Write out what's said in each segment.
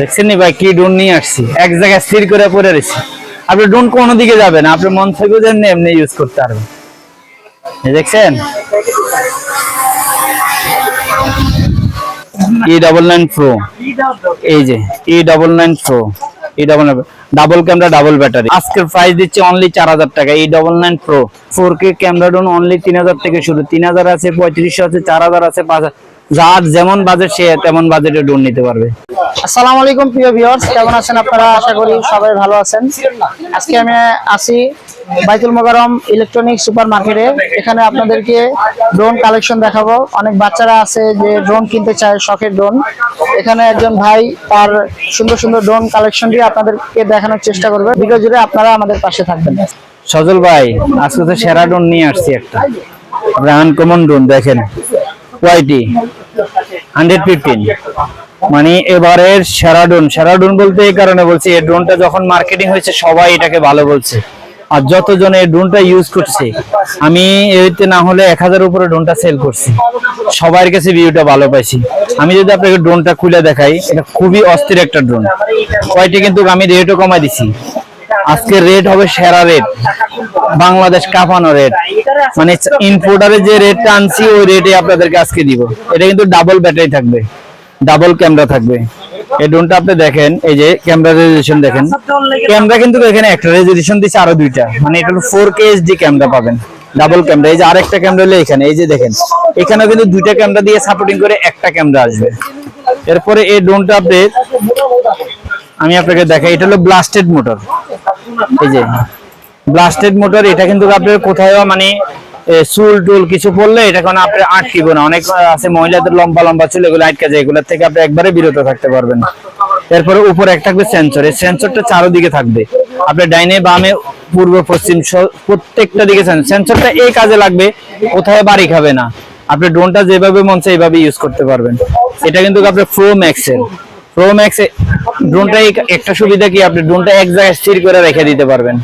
দেখছেন ভাই, কি ড্রোন নিয়ে আসছি? এক জায়গায় স্থির করে পড়ে রয়েছি। আপনি ড্রোন কোনো দিকে যাবে না, আপনি মন থেকে যেমনি এমনি ইউজ করতে পারবেন। দেখছেন? ই ডাবল নাইন প্রো এই যে E double nine pro E double double camera double battery আজকের প্রাইস দিচ্ছে অনলি চার হাজার টাকা। E double nine pro four K camera drone only তিন হাজার থেকে শুরু। তিন হাজার আছে, পঁয়ত্রিশশো আছে, চার হাজার আছে, পাঁচ হাজার যার যেমন বাজেট সে তেমন বাজেটে ডোন নিতে পারবে। আসসালামু আলাইকুম প্রিয় ভিউয়ার্স কেমন আছেন আপনারা? আশা করি সবাই ভালো আছেন। আজকে আমি আসি বাইতুল ইলেকট্রনিক সুপার মার্কেটে এখানে আপনাদেরকে ড্রোন কালেকশন দেখাবো। অনেক বাচ্চারা আছে যে ড্রোন কিনতে চায় শখের ড্রোন এখানে একজন ভাই তার সুন্দর সুন্দর ড্রোন কালেকশন দিয়ে আপনাদেরকে দেখানোর চেষ্টা করবে। ভিডিও জুড়ে আপনারা আমাদের পাশে থাকবেন। সজল ভাই আজকে তো সেরা ড্রোন নিয়ে আসছি একটা। আনকমন ড্রোন দেখেন। ওয়াইটি হান্ড্রেড ফিফটিন মানে এবারের সেরা ড্রোন বলতে এই কারণে বলছি, এই ড্রোনটা যখন মার্কেটিং হয়েছে, সবাই এটাকে ভালো বলছে। আর যতজন এই ড্রোনটা ইউজ করছে, আমি এতে না হলে এক হাজার উপরে ড্রোনটা সেল করছি। সবার কাছে ভিউটা ভালো পাইছি। আমি যদি আপনাকে ড্রোনটা খুলে দেখাই, এটা খুবই অস্থির একটা ড্রোন ওয়াইটি কিন্তু আমি রেটও কমাই দিছি। আজকের রেট হবে সেরা রেট বাংলাদেশ কাঁপানো রেট মানে ইনপোর্টারে যে রেটটা আনছি, ওই রেটে আপনাদেরকে আজকে দিব। এটা কিন্তু ডাবল ব্যাটারি থাকবে। ডাবল ক্যামেরা থাকবে। এই ড্রোনটা আপনি দেখেন, এই যে ক্যামেরা রেজলিউশন দেখেন। ক্যামেরা কিন্তু এখানে একটা রেজলিউশন দিচ্ছে আরও দুইটা। মানে এটা ফোর কে এইচডি ক্যামেরা পাবেন। ডাবল ক্যামেরা এই যে আরেকটা ক্যামেরা হলো এখানে। এই যে দেখেন এখানে কিন্তু দুইটা ক্যামেরা দিয়ে সাপোর্টিং করে একটা ক্যামেরা আসবে। এরপরে এই ড্রোনটা আপনি আমি আপনাকে দেখাই, এটা হলো ব্লাস্টেড মোটর এই যে ব্লাস্টেড মোটর এটা কিন্তু আপনার কোথাও মানে চুল টুল কিছু পড়লে এটা কোনো আটকিব না। অনেক আছে মহিলাদের লম্বা লম্বা চুল, এগুলো যায়। এগুলোর থেকে আপনি একবারে বিরত থাকতে পারবেন। এরপরে উপরে একটা থাকবে সেন্সর এই সেন্সরটা চারোদিকে থাকবে। আপনার ডাইনে, বামে, পূর্ব, পশ্চিম প্রত্যেকটা দিকে সেন্সরটা এই কাজে লাগবে, কোথায় বাড়ি খাবে না। আপনি ড্রোনটা যেভাবে মন এইভাবে ইউজ করতে পারবেন। এটা কিন্তু আপনার প্রো ম্যাক্সের প্রো ম্যাক্স ড্রোনটা একটা সুবিধা কি? আপনি ড্রোনটা এক জায়গায় স্থির করে রেখে দিতে পারবেন।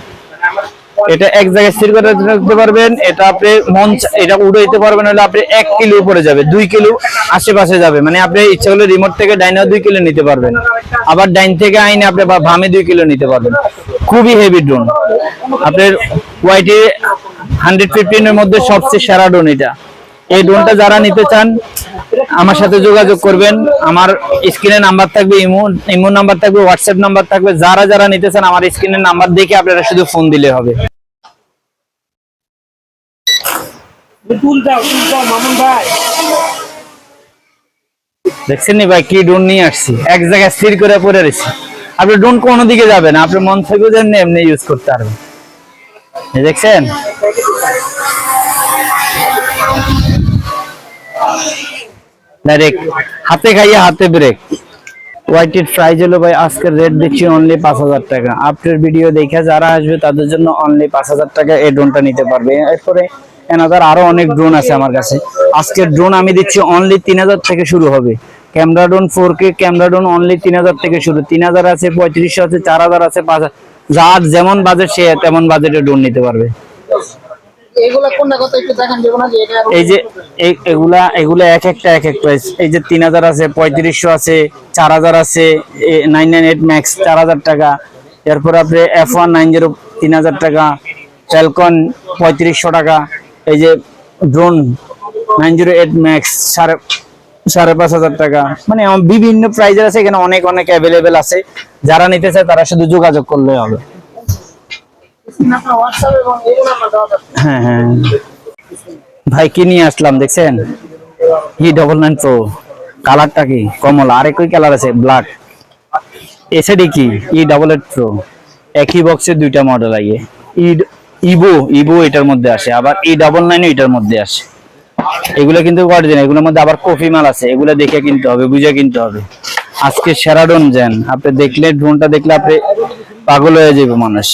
এটা এক জায়গায় স্থির করে রাখতে পারবেন। এটা আপনি মন চা- এটা উড়াইতে পারবেন, হলে আপনি এক কিলো উপরে যাবে, দুই কিলো আশেপাশে যাবে। মানে আপনি ইচ্ছা করলে রিমোট থেকে ডাইনে দুই কিলো নিতে পারবেন। আবার ডাইন থেকে আইনে আপনি বা বামে দুই কিলো নিতে পারবেন। খুবই হেভি ড্রোন আপনার ওয়াইটি হান্ড্রেড ফিফটিনের মধ্যে সবচেয়ে সেরা ড্রোন এটা। এই ড্রোনটা যারা নিতে চান আমার সাথে যোগাযোগ করবেন। আমার স্ক্রিনে নাম্বার থাকবে ইমো ইমো নাম্বার থাকবে হোয়াটসঅ্যাপ নাম্বার থাকবে। যারা যারা নিতে চান আমার স্ক্রিনের নাম্বার দেখে আপনারা শুধু ফোন দিলে হবে। দেখছেন নি ভাই কি ড্রোন নিয়ে আসছি? এক জায়গায় স্থির করে পড়ে রয়েছি। আপনি ড্রোন কোনো দিকে যাবে না আপনি মন থেকে এমনি ইউজ করতে পারবেন। দেখছেন? ডাইরেক্ট হাতে খাইয়ে হাতে ব্রেক ওয়াইটির প্রাইস হলো ভাই, আজকের রেট দিচ্ছি অনলি পাঁচ হাজার টাকা। আপনার ভিডিও দেখে যারা আসবে, তাদের জন্য অনলি পাঁচ হাজার টাকা এই ড্রোনটা নিতে পারবে। এরপরে এনাদার আরও অনেক ড্রোন আছে আমার কাছে। আজকের ড্রোন আমি দিচ্ছি অনলি তিন হাজার থেকে শুরু হবে। Camera drone four K camera drone only তিন হাজার থেকে শুরু। তিন হাজার আছে, পঁয়ত্রিশশো আছে, চার হাজার আছে, পাঁচ হাজার। যার যেমন বাজেট সে তেমন বাজেটে ড্রোন নিতে পারবে। এগুলো কোনটা কত একটু দেখান দেবো না যে এটা এই যে এগুলা এগুলা এক একটা এক এক প্রাইস এই যে তিন হাজার আছে পঁয়ত্রিশশো আছে ম্যাক্স টাকা। এরপর আপনি টাকা। ফ্যালকন পঁয়ত্রিশশো টাকা। এই যে drone nine zero eight max সাড়ে সাড়ে পাঁচ হাজার টাকা। মানে বিভিন্ন প্রাইজের আছে এখানে অনেক অনেক অ্যাভেলেবেল আছে। যারা নিতে চায় তারা শুধু যোগাযোগ করলে হবে। হ্যাঁ হ্যাঁ। ভাই, কি নিয়ে আসলাম, দেখছেন? ই ডবল নাইন প্রো কালারটা কি? কমলা। আর একই কালার আছে ব্ল্যাক এসএডি কি? ই ডবল এইট প্রো একই বক্সে দুইটা মডেল আইয়ে। ই ইভো ইভো এটার মধ্যে আসে। আবার ই ডবল নাইন এটার মধ্যে আসে। এগুলো কিন্তু অরিজিনাল এগুলোর মধ্যে আবার কফি মাল আছে। এগুলো দেখে কিনতে হবে, বুঝে কিনতে হবে। আজকে সেরা ড্রোন যান আপনি দেখলে ড্রোনটা দেখলে আপনি পাগল হয়ে যাবে মানুষ।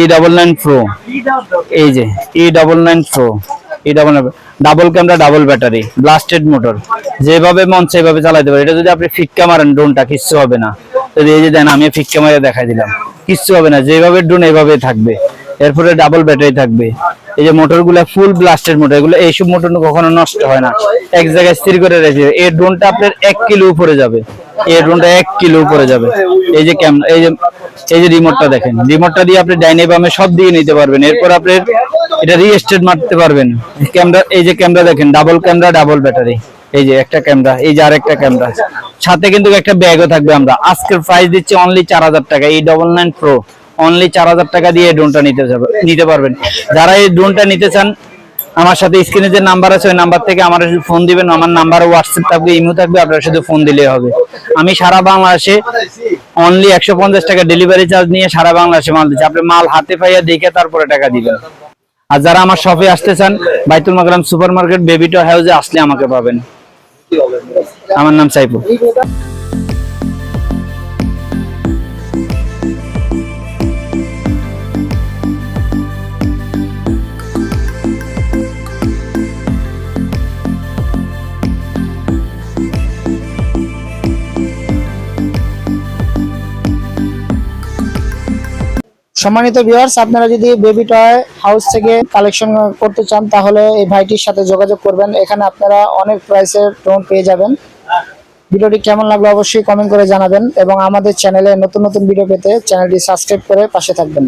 ই ডাবল নাইন প্রো এই যে E double nine pro E double double camera double battery blasted motor যেভাবে মন সেভাবে চালাতে পারে। এটা যদি আপনি ফিক্কা মারেন ড্রোনটা কিচ্ছু হবে না। যদি এই যে দেন, আমি ফিক্কা মারে দেখাই দিলাম। কিচ্ছু হবে না। যেভাবে ড্রোন এইভাবে থাকবে। এরপরে ডাবল ব্যাটারি থাকবে। এই যে মোটরগুলা ফুল ব্লাস্টেড মোটর এগুলো এইসব মোটর কখনো নষ্ট হয় না। এক জায়গায় স্থির করে রেখে এই ড্রোনটা আপনার এক কিলো উপরে যাবে। এই ড্রোনটা এক কিলো উপরে যাবে। এই যে ক্যামেরা এই যে এই যে রিমোটটা দেখেন। রিমোটটা দিয়ে আপনি ডাইনে বামে সব দিকে নিতে পারবেন। এরপর আপনি এটা রিস্টেট মারতে পারবেন। ক্যামেরা এই যে ক্যামেরা দেখেন ডাবল ক্যামেরা ডাবল ব্যাটারি এই যে একটা ক্যামেরা এই যে আরেকটা ক্যামেরা সাথে কিন্তু একটা ব্যাগও থাকবে আমরা। আজকের প্রাইস দিচ্ছি অনলি চার হাজার টাকা। এই ডবল নাইন প্রো অনলি চার হাজার টাকা দিয়ে ড্রোনটা নিতে নিতে পারবেন। যারা এই ড্রোনটা নিতে চান আমার সাথে স্ক্রিনে যে নাম্বার আছে, ওই নাম্বার থেকে আমার ফোন দিবেন। আমার নাম্বার হোয়াটসঅ্যাপ থাকবে ইমো থাকবে, আপনার শুধু ফোন দিলেই হবে। আমি সারা বাংলাদেশে অনলি একশো পঞ্চাশ টাকা ডেলিভারি চার্জ নিয়ে সারা বাংলাদেশে মাল দিচ্ছি। আপনি মাল হাতে পাইয়া দেখে তারপরে টাকা দিবেন। আর যারা আমার শপে আসতে চান, বাইতুল মাকরাম সুপার মার্কেট বেবিটো হাউসে আসলে আমাকে পাবেন। আমার নাম সাইফুল। সম্মানিত ভিউয়ার্স আপনারা যদি বেবি টয় হাউস থেকে কালেকশন করতে চান, তাহলে এই ভাইটির সাথে যোগাযোগ করবেন। এখানে আপনারা অনেক প্রাইসের ড্রোন পেয়ে যাবেন। ভিডিওটি কেমন লাগল অবশ্যই কমেন্ট করে জানাবেন এবং আমাদের চ্যানেলে নতুন নতুন ভিডিও পেতে চ্যানেলটি সাবস্ক্রাইব করে পাশে থাকবেন।